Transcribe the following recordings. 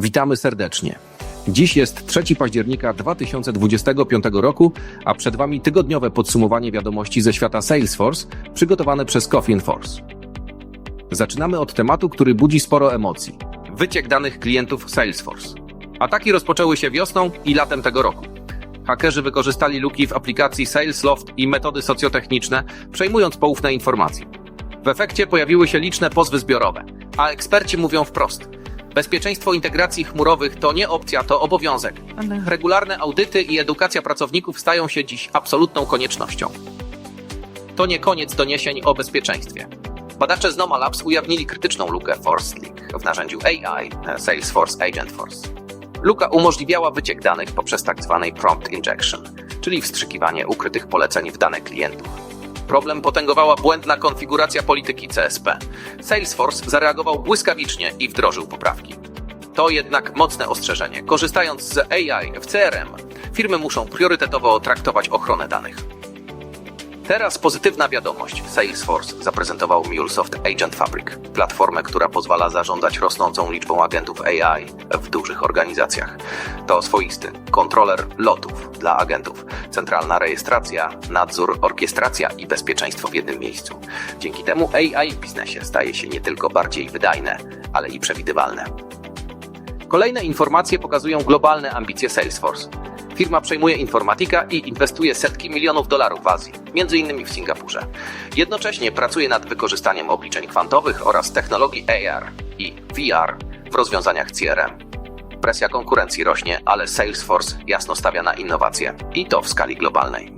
Witamy serdecznie. Dziś jest 3 października 2025 roku, a przed Wami tygodniowe podsumowanie wiadomości ze świata Salesforce, przygotowane przez Coffin Force. Zaczynamy od tematu, który budzi sporo emocji. Wyciek danych klientów Salesforce. Ataki rozpoczęły się wiosną i latem tego roku. Hakerzy wykorzystali luki w aplikacji SalesLoft i metody socjotechniczne, przejmując poufne informacje. W efekcie pojawiły się liczne pozwy zbiorowe, a eksperci mówią wprost. Bezpieczeństwo integracji chmurowych to nie opcja, to obowiązek. Regularne audyty i edukacja pracowników stają się dziś absolutną koniecznością. To nie koniec doniesień o bezpieczeństwie. Badacze z Noma Labs ujawnili krytyczną lukę Force Leak w narzędziu AI Salesforce Agent Force. Luka umożliwiała wyciek danych poprzez tzw. prompt injection, czyli wstrzykiwanie ukrytych poleceń w dane klientów. Problem potęgowała błędna konfiguracja polityki CSP. Salesforce zareagował błyskawicznie i wdrożył poprawki. To jednak mocne ostrzeżenie. Korzystając z AI w CRM, firmy muszą priorytetowo traktować ochronę danych. Teraz pozytywna wiadomość. Salesforce zaprezentował MuleSoft Agent Fabric, platformę, która pozwala zarządzać rosnącą liczbą agentów AI w dużych organizacjach. To swoisty kontroler lotów dla agentów, centralna rejestracja, nadzór, orkiestracja i bezpieczeństwo w jednym miejscu. Dzięki temu AI w biznesie staje się nie tylko bardziej wydajne, ale i przewidywalne. Kolejne informacje pokazują globalne ambicje Salesforce. Firma przejmuje informatyka i inwestuje setki milionów dolarów w Azji, m.in. w Singapurze. Jednocześnie pracuje nad wykorzystaniem obliczeń kwantowych oraz technologii AR i VR w rozwiązaniach CRM. Presja konkurencji rośnie, ale Salesforce jasno stawia na innowacje i to w skali globalnej.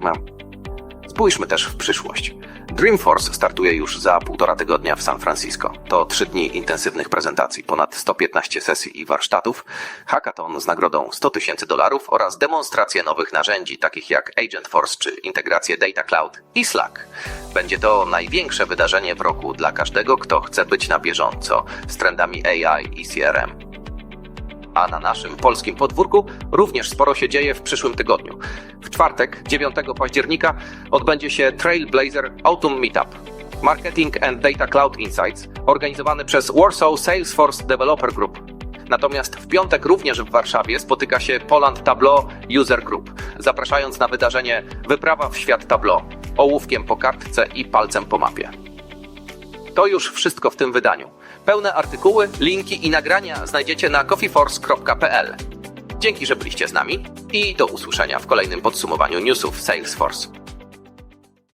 Spójrzmy też w przyszłość. Dreamforce startuje już za półtora tygodnia w San Francisco. To trzy dni intensywnych prezentacji, ponad 115 sesji i warsztatów, hackathon z nagrodą 100 tysięcy dolarów oraz demonstracje nowych narzędzi, takich jak Agent Force czy integrację Data Cloud i Slack. Będzie to największe wydarzenie w roku dla każdego, kto chce być na bieżąco z trendami AI i CRM a na naszym polskim podwórku również sporo się dzieje w przyszłym tygodniu. Czwartek, 9 października, odbędzie się Trailblazer Autumn Meetup. Marketing and Data Cloud Insights, organizowany przez Warsaw Salesforce Developer Group. Natomiast w piątek również w Warszawie spotyka się Poland Tableau User Group, zapraszając na wydarzenie Wyprawa w świat Tableau, ołówkiem po kartce i palcem po mapie. To już wszystko w tym wydaniu. Pełne artykuły, linki i nagrania znajdziecie na coffeeforce.pl. Dzięki, że byliście z nami i do usłyszenia w kolejnym podsumowaniu newsów Salesforce.